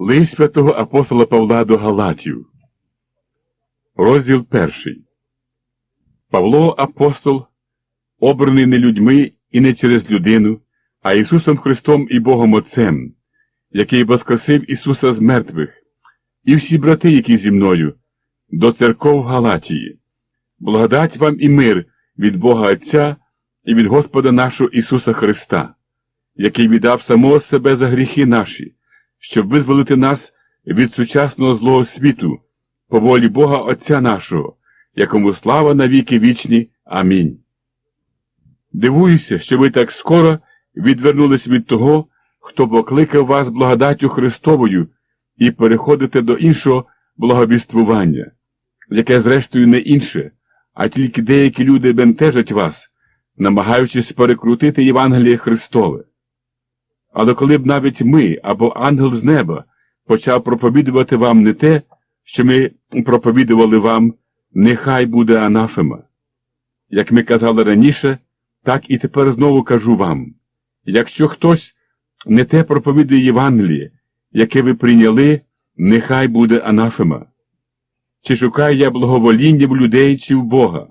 Лист святого апостола Павла до Галатів. Розділ перший. Павло апостол, обраний не людьми і не через людину, а Ісусом Христом і Богом Отцем, який воскресив Ісуса з мертвих, і всі брати, які зі мною, до церков Галатії. Благодать вам і мир від Бога Отця і від Господа нашого Ісуса Христа, який віддав самого себе за гріхи наші, щоб визволити нас від сучасного злого світу, по волі Бога Отця нашого, якому слава навіки вічні. Амінь. Дивуюся, що ви так скоро відвернулись від того, хто покликав вас благодаттю Христовою і переходите до іншого благовіствування, яке, зрештою, не інше, а тільки деякі люди бентежать вас, намагаючись перекрутити Євангеліє Христове. Але коли б навіть ми або ангел з неба почав проповідувати вам не те, що ми проповідували вам, нехай буде анафема. Як ми казали раніше, так і тепер знову кажу вам якщо хтось не те проповідує Євангеліє, яке ви прийняли, нехай буде анафема. Чи шукаю я благовоління в людей, чи в Бога?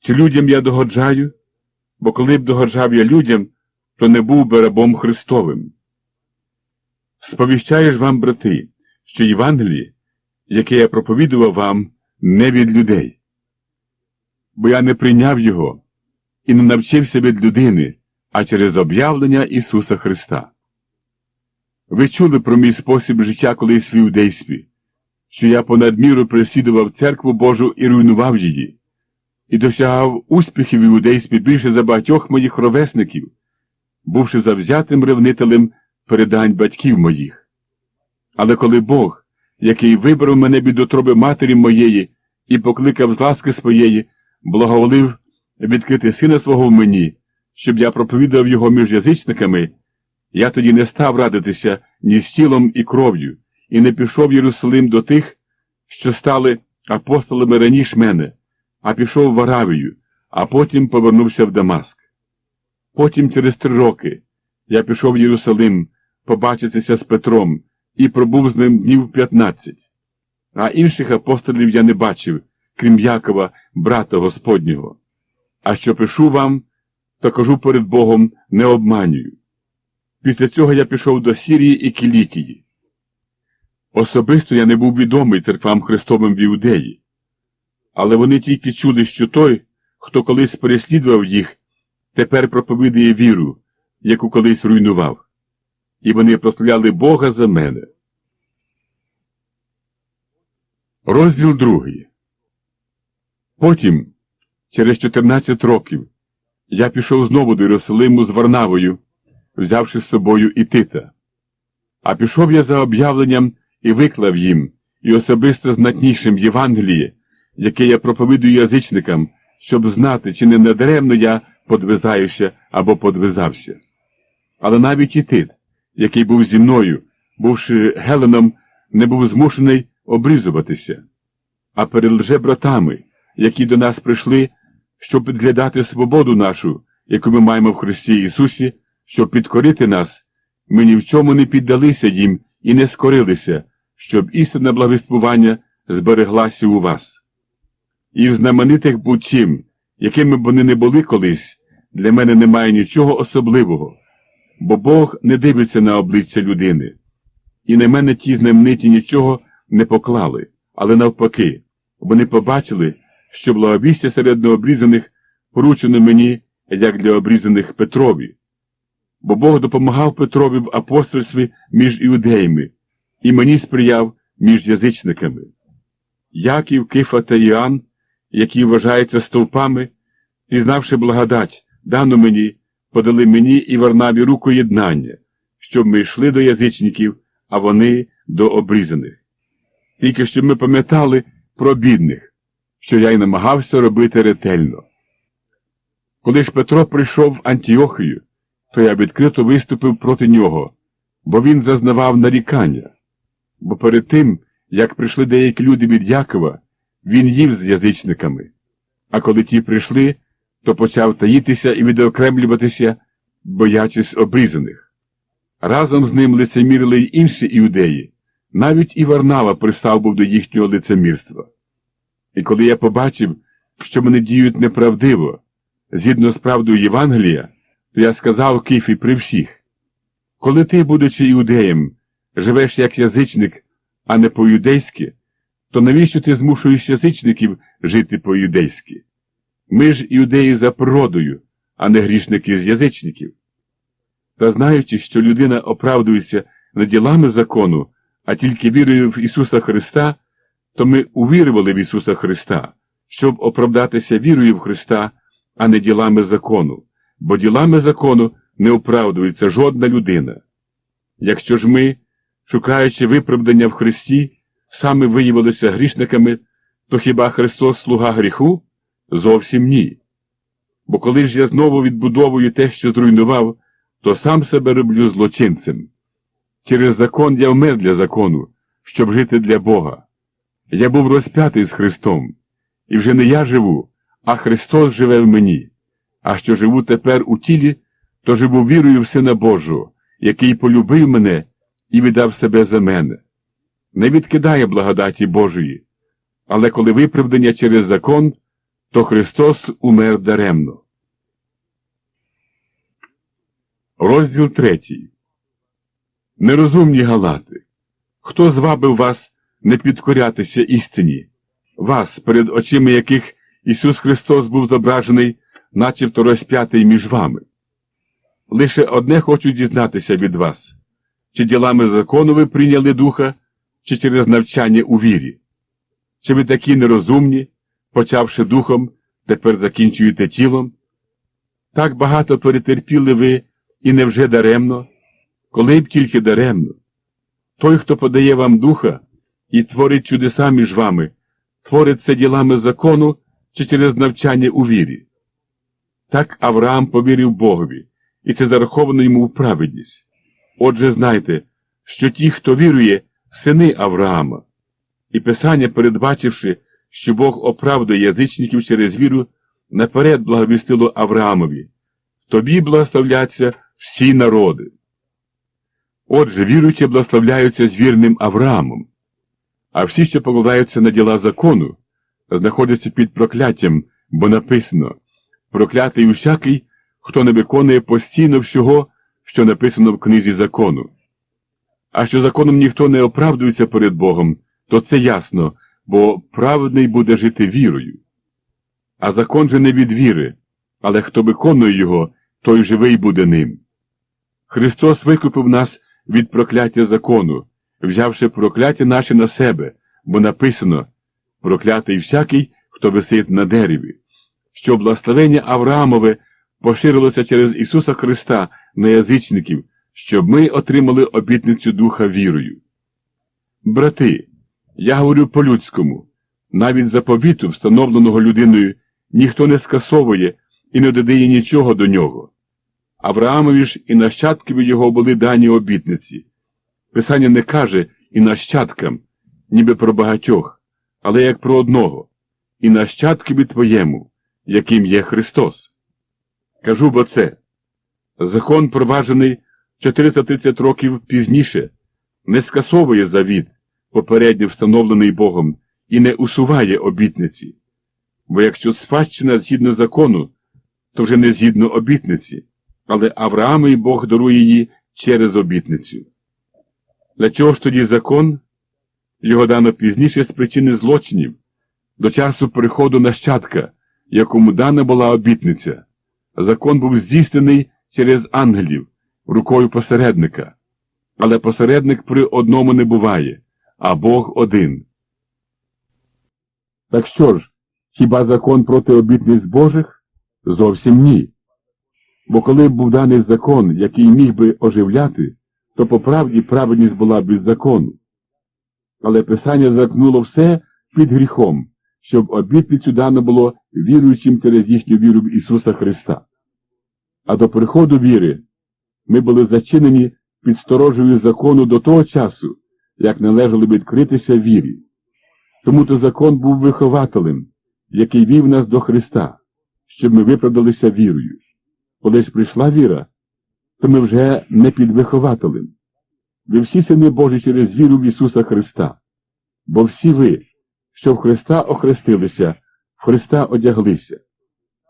Чи людям я догоджаю? Бо коли б догоджав я людям, то не був би рабом Христовим. Сповіщаєш вам, брати, що Євангеліє, яке я проповідував вам, не від людей. Бо я не прийняв його і не навчився від людини, а через об'явлення Ісуса Христа. Ви чули про мій спосіб життя колись в іудействі, що я понад міру переслідував церкву Божу і руйнував її, і досягав успіхів в іудействі більше за багатьох моїх ровесників, бувши завзятим ревнителем передань батьків моїх. Але коли Бог, який вибрав мене від утроби матері моєї і покликав з ласки своєї, благоволив відкрити сина свого в мені, щоб я проповідав його між язичниками, я тоді не став радитися ні з тілом і кров'ю, і не пішов в Єрусалим до тих, що стали апостолами раніше мене, а пішов в Аравію, а потім повернувся в Дамаск. Потім, через три роки, я пішов в Єрусалим побачитися з Петром і пробув з ним днів п'ятнадцять, а інших апостолів я не бачив, крім Якова, брата Господнього. А що пишу вам, то кажу перед Богом не обманюю. Після цього я пішов до Сірії і Кілікії. Особисто я не був відомий церквам Христовим в Іудеї, але вони тільки чули, що той, хто колись переслідував їх, тепер проповідує віру, яку колись руйнував, і вони прославляли Бога за мене. Розділ другий. Потім, через 14 років, я пішов знову до Єрусалиму з Варнавою, взявши з собою і Тита. А пішов я за об'явленням і виклав їм, і особисто знатнішим Євангеліє, яке я проповідую язичникам, щоб знати, чи не надаремно я подвизаюся або подвизався. Але навіть і Тит, який був зі мною, бувши Геленом, не був змушений обрізуватися. А перед лжебратами, які до нас прийшли, щоб підглядати свободу нашу, яку ми маємо в Христі Ісусі, щоб підкорити нас, ми ні в чому не піддалися їм і не скорилися, щоб істинне благовіствування збереглася у вас. І в знаменитих будь-чим, якими б вони не були колись, для мене немає нічого особливого, бо Бог не дивиться на обличчя людини, і на мене ті знамениті нічого не поклали, але навпаки, вони побачили, що благовістя серед необрізаних поручено мені, як для обрізаних Петрові. Бо Бог допомагав Петрові в апостольстві між іудеями, і мені сприяв між язичниками. Яків, Кифа та Іоанн, які вважаються стовпами, пізнавши благодать, дану мені, подали мені і Варнаві руку єднання, щоб ми йшли до язичників, а вони до обрізаних. Тільки щоб ми пам'ятали про бідних, що я й намагався робити ретельно. Коли ж Петро прийшов в Антіохію, то я відкрито виступив проти нього, бо він зазнавав нарікання. Бо перед тим, як прийшли деякі люди від Якова, він їв з язичниками, а коли ті прийшли, то почав таїтися і відокремлюватися, боячись обрізаних. Разом з ним лицемірили й інші іудеї, Навіть і Варнава пристав був до їхнього лицемірства. І коли я побачив, що вони діють неправдиво, згідно з правдою Євангелія, то я сказав Кифі при всіх, коли ти, будучи іудеєм, живеш як язичник, а не по-юдейськи, то навіщо ти змушуєш язичників жити по-юдейськи? Ми ж іудеї за природою, а не грішники з язичників. Та знаючи, що людина оправдується не ділами закону, а тільки вірою в Ісуса Христа, то ми увірували в Ісуса Христа, щоб оправдатися вірою в Христа, а не ділами закону, бо ділами закону не оправдується жодна людина. Якщо ж ми, шукаючи виправдання в Христі, саме виявилися грішниками, то хіба Христос слуга гріху? Зовсім ні. Бо коли ж я знову відбудовую те, що зруйнував, то сам себе роблю злочинцем. Через закон я вмер для закону, щоб жити для Бога. Я був розп'ятий з Христом, і вже не я живу, а Христос живе в мені. А що живу тепер у тілі, то живу вірою в Сина Божого, який полюбив мене і віддав себе за мене. Не відкидає благодаті Божої, але коли виправдання через закон, то Христос умер даремно. Розділ третій. Нерозумні галати. Хто звабив вас не підкорятися істині? Вас, перед очима яких Ісус Христос був зображений, начебто розп'ятий між вами. Лише одне хочу дізнатися від вас, чи ділами закону ви прийняли духа, чи через навчання у вірі? Чи ви такі нерозумні, почавши духом, тепер закінчуєте тілом? Так багато перетерпіли ви і невже даремно? Коли б тільки даремно. Той, хто подає вам духа і творить чудеса між вами, творить це ділами закону чи через навчання у вірі. Так Авраам повірив Богові, і це зараховано йому в праведність. Отже, знайте, що ті, хто вірує, сини Авраама. І Писання, передбачивши, що Бог оправдує язичників через віру, наперед благовістило Авраамові. Тобі благословляться всі народи. Отже, віруючі благословляються з вірним Авраамом, а всі, що покладаються на діла закону, знаходяться під прокляттям, бо написано проклятий усякий, хто не виконує постійно всього, що написано в книзі закону. А що законом ніхто не оправдується перед Богом, то це ясно, бо праведний буде жити вірою. А закон же не від віри, але хто виконує його, той живий буде ним. Христос викупив нас від прокляття закону, взявши прокляття наше на себе, бо написано проклятий всякий, хто висить на дереві, що благословення Авраамове поширилося через Ісуса Христа на язичників, щоб ми отримали обітницю Духа вірою. Брати, я говорю по-людському, навіть заповіту, встановленого людиною, ніхто не скасовує і не додає нічого до нього. Авраамові ж і нащадкові його були дані обітниці. Писання не каже і нащадкам, ніби про багатьох, але як про одного, і нащадкові твоєму, яким є Христос. Кажу бо це. Закон, проваджений 430 років пізніше, не скасовує завіт, попередньо встановлений Богом, і не усуває обітниці. Бо якщо спадщина згідно закону, то вже не згідно обітниці, але Авраамові Бог дарує її через обітницю. Для чого ж тоді закон? Його дано пізніше з причини злочинів, до часу приходу нащадка, якому дана була обітниця. Закон був здійснений через ангелів, рукою посередника. Але посередник при одному не буває, а Бог один. Так що ж, хіба закон проти обітниць Божих? Зовсім ні. Бо коли б був даний закон, який міг би оживляти, то по правді праведність була без закону. Але Писання заткнуло все під гріхом, щоб обітницю дано було віруючим через їхню віру в Ісуса Христа. А до приходу віри ми були зачинені під сторожею закону до того часу, як належало відкритися вірі. Тому то закон був вихователем, який вів нас до Христа, щоб ми виправдалися вірою. Коли прийшла віра, то ми вже не під вихователем. ви всі сини Божі через віру в Ісуса Христа. Бо всі ви, що в Христа охрестилися, в Христа одяглися.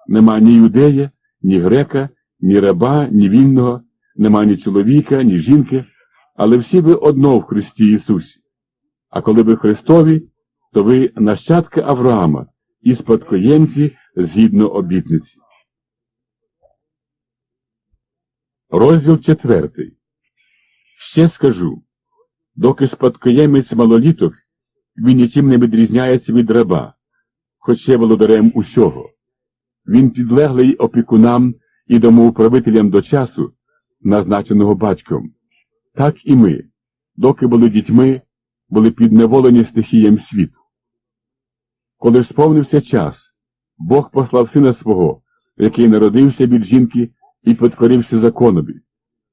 Нема ні юдея, ні грека, ні раба, ні вільного, нема ні чоловіка, ні жінки, але всі ви одно в Христі Ісусі. А коли ви Христові, то ви нащадки Авраама і спадкоємці згідно обітниці. Розділ четвертий. Ще скажу, доки спадкоємець малоліток, він нічим не відрізняється від раба, хоч є володарем усього. Він підлеглий опікунам і домоуправителям до часу, назначеного батьком. Так і ми, доки були дітьми, були підневолені стихіям світу. Коли сповнився час, Бог послав сина свого, який народився від жінки і підкорився законові,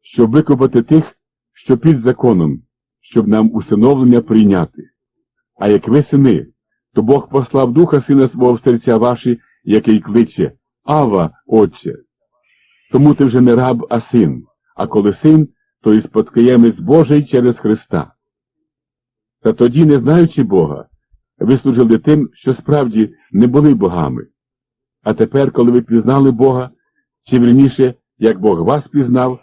щоб викупати тих, що під законом, щоб нам усиновлення прийняти. А як ви сини, то Бог послав духа сина свого в серця ваші, який кличе Ава, Отче. Тому ти вже не раб, а син, а коли син, то і спадкоємець Божий через Христа. Та тоді, не знаючи Бога, ви служили тим, що справді не були богами. А тепер, коли ви пізнали Бога, чи вірніше, як Бог вас пізнав,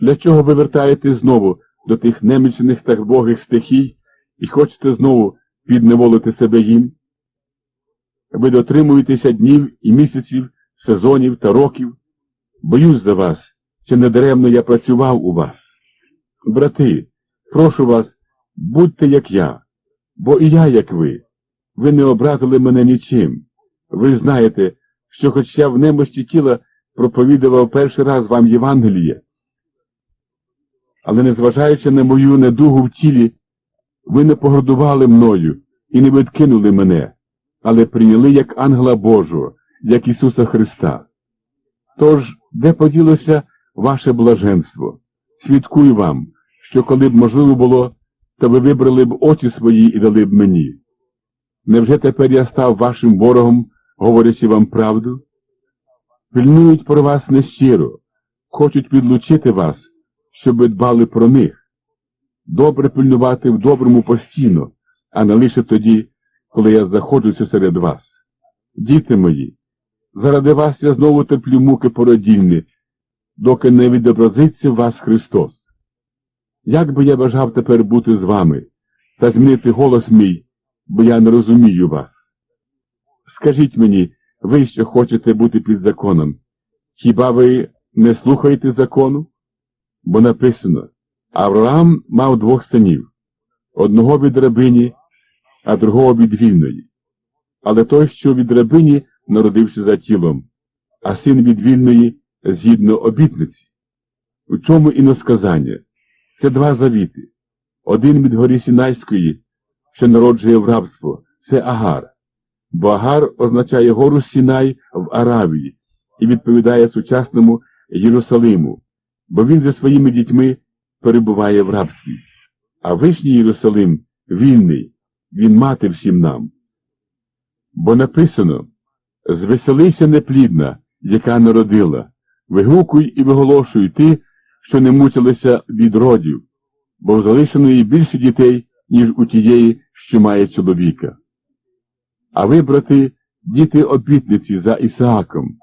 для чого ви вертаєтесь знову до тих немічних та богих стихій і хочете знову підневолити себе їм? Ви дотримуєтеся днів і місяців, сезонів та років. Боюсь за вас, чи не даремно я працював у вас. Брати, прошу вас, будьте як я, бо і я, як ви. Ви не образили мене нічим. Ви знаєте, що хоч я в немощі тіла проповідував перший раз вам Євангеліє, але незважаючи на мою недугу в тілі, ви не погордували мною і не відкинули мене, але прийняли як ангела Божого, як Ісуса Христа. Тож, де поділося ваше блаженство? Свідкую вам, що коли б можливо було, то ви вибрали б очі свої і дали б мені. Невже тепер я став вашим ворогом, говорячи вам правду? Пильнують про вас нещиро, хочуть відлучити вас, щоб ви дбали про них. Добре пильнувати в доброму постійно, а не лише тоді, коли я знаходжуся серед вас. Діти мої, заради вас я знову терплю муки породільні, доки не відобразиться в вас Христос. Як би я бажав тепер бути з вами та змінити голос мій, бо я не розумію вас. Скажіть мені, ви що хочете бути під законом, хіба ви не слухаєте закону? Бо написано, Авраам мав двох синів, одного від рабині, а другого від вільної. Але той, що від рабині, народився за тілом, а син від вільної згідно обітниці. У чому іносказання? Це два завіти. Один від горі Сінайської, що народжує в рабство, це Агар. Бо Агар означає гору Сінай в Аравії і відповідає сучасному Єрусалиму, бо він зі своїми дітьми перебуває в рабстві. А вишній Єрусалим вільний, він мати всім нам. Бо написано Звеселися неплідна, яка народила, вигукуй і виголошуй ти, що не мучилися від родів, бо в залишеної більше дітей, ніж у тієї, що має чоловіка. А ви, брати, діти обітниці за Ісааком,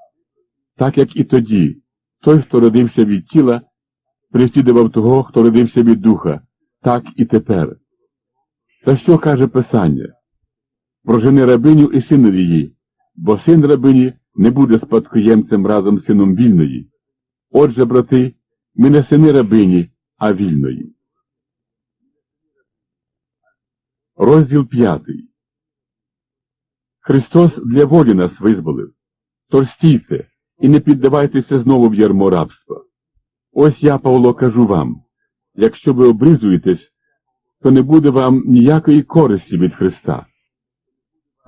так як і тоді, той, хто родився від тіла, прислідував того, хто родився від духа, так і тепер. Та що каже Писання? Прожени рабиню і синові її, бо син рабині не буде спадкоємцем разом з сином вільної. Отже, брати, ми не сини рабині, а вільної. Розділ п'ятий. Христос для волі нас визволив. Тож стійте і не піддавайтеся знову в ярмо рабства. Ось я, Павло, кажу вам, якщо ви обризуєтесь, то не буде вам ніякої користі від Христа.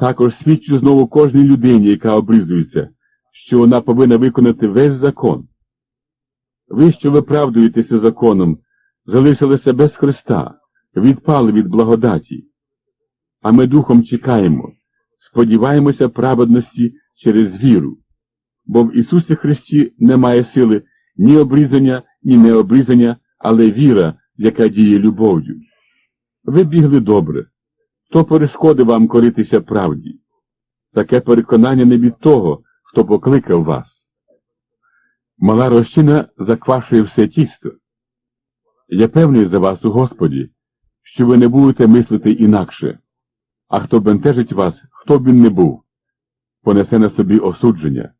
Також свідчу знову кожній людині, яка обризується, що вона повинна виконати весь закон. Ви, що виправдуєтеся законом, залишилися без Христа, відпали від благодаті. А ми духом чекаємо, сподіваємося праведності через віру, бо в Ісусі Христі немає сили ні обрізання, ні необрізання, але віра яка діє любов'ю. Ви бігли добре. Хто перешкодив вам коритися правді? Таке переконання не від того, хто покликав вас. Мала розчина заквашує все тісто. Я певний за вас у Господі, що ви не будете мислити інакше, а хто бентежить вас, хто б він не був, понесе на собі осудження.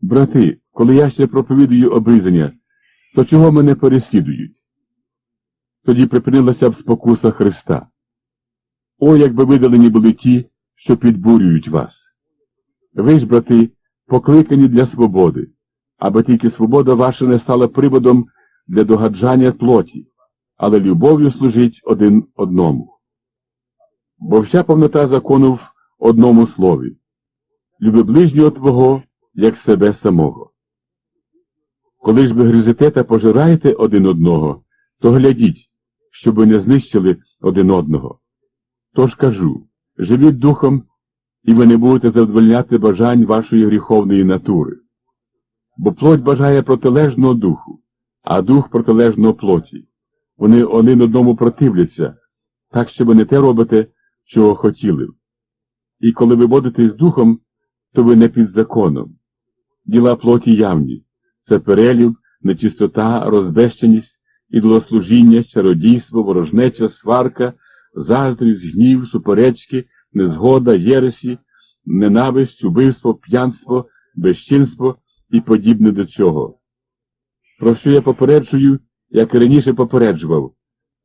Брати, коли я ще проповідую обрізання, то чого мене переслідують? Тоді припинилася б спокуса Христа. О, якби видалені були ті, що підбурюють вас. Ви ж, брати, покликані для свободи, аби тільки свобода ваша не стала приводом для догаджання плоті, але любов'ю служить один одному. Бо вся повнота закону в одному слові люби ближнього Твого, як себе самого. Коли ж ви гризете та пожираєте один одного, то глядіть, щоб ви не знищили один одного. Тож кажу, живіть духом, і ви не будете задовольняти бажань вашої гріховної натури. Бо плоть бажає протилежного духу, а дух протилежного плоті. Вони один одному противляться, так що ви не те робите, чого хотіли. І коли ви водитесь духом, то ви не під законом. Діла плоті явні це перелюб, нечистота, розбещеність, ідолослужіння, чародійство, ворожнеча, сварка, заздрість, гнів, суперечки, незгода, єресі, ненависть, убивство, п'янство, безчинство і подібне до цього. Про що я попереджую, як і раніше попереджував,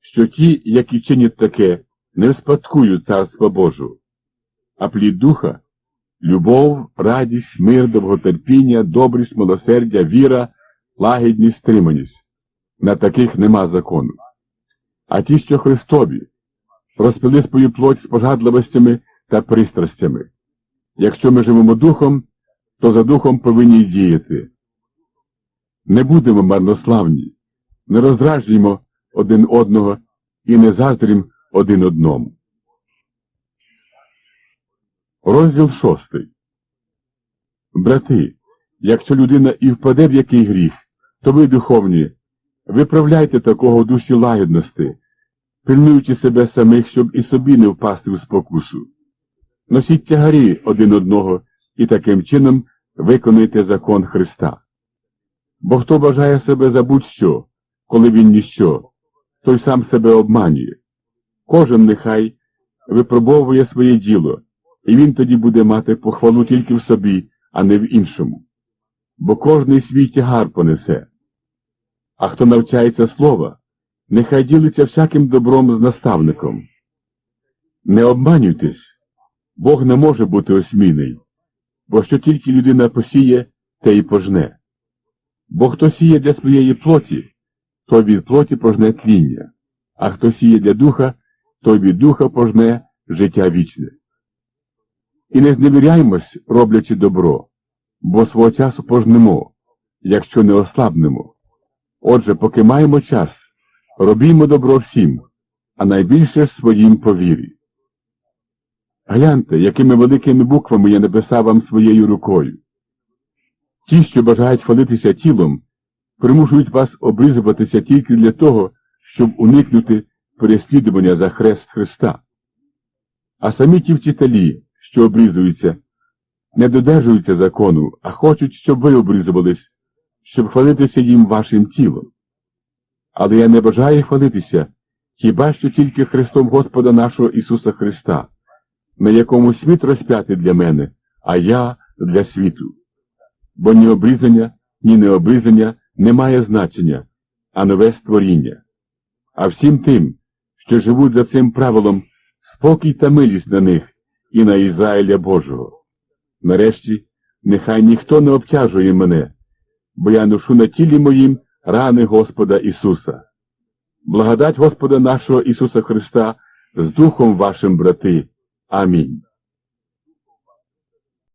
що ті, які чинять таке, не спадкують Царства Божого, а плід духа любов, радість, мир, довготерпіння, добрість, милосердя, віра, лагідність, стриманість. На таких нема закону. А ті, що Христові, розпили свою плоть з пожадливостями та пристрастями. Якщо ми живемо духом, то за духом повинні діяти. Не будемо марнославні, не роздражуємо один одного і не заздрім один одному. Розділ шостий. Брати, якщо людина і впаде в який гріх, то ви, духовні, виправляйте такого в дусі лагідності, пильнуючи себе самих, щоб і собі не впасти в спокусу. Носіть тягарі один одного і таким чином виконуйте закон Христа. Бо хто бажає себе за будь-що, коли він ніщо, той сам себе обманює. Кожен нехай випробовує своє діло, і він тоді буде мати похвалу тільки в собі, а не в іншому. Бо кожний свій тягар понесе. А хто навчається слова, нехай ділиться всяким добром з наставником. Не обманюйтесь, Бог не може бути осмійний, бо що тільки людина посіє, те й пожне. Бо хто сіє для своєї плоті, той від плоті пожне тління, а хто сіє для духа, той від духа пожне життя вічне. І не зневіряймось, роблячи добро, бо свого часу пожнемо, якщо не ослабнемо. Отже, поки маємо час, робімо добро всім, а найбільше своїм по вірі. Гляньте, якими великими буквами я написав вам своєю рукою. Ті, що бажають хвалитися тілом, примушують вас обрізуватися тільки для того, щоб уникнути переслідування за хрест Христа. А самі ті вчителі, що обрізуються, не додержуються закону, а хочуть, щоб ви обрізувались, щоб хвалитися їм вашим тілом. Але я не бажаю хвалитися, хіба що тільки Христом Господа нашого Ісуса Христа, на якому світ розп'ятий для мене, а я для світу. Бо ні обрізання, ні необрізання не має значення, а нове створіння. А всім тим, що живуть за цим правилом, спокій та милість на них і на Ізраїля Божого. Нарешті, нехай ніхто не обтяжує мене, бо я ношу на тілі моїм рани Господа Ісуса. Благодать Господа нашого Ісуса Христа з Духом вашим, брати. Амінь.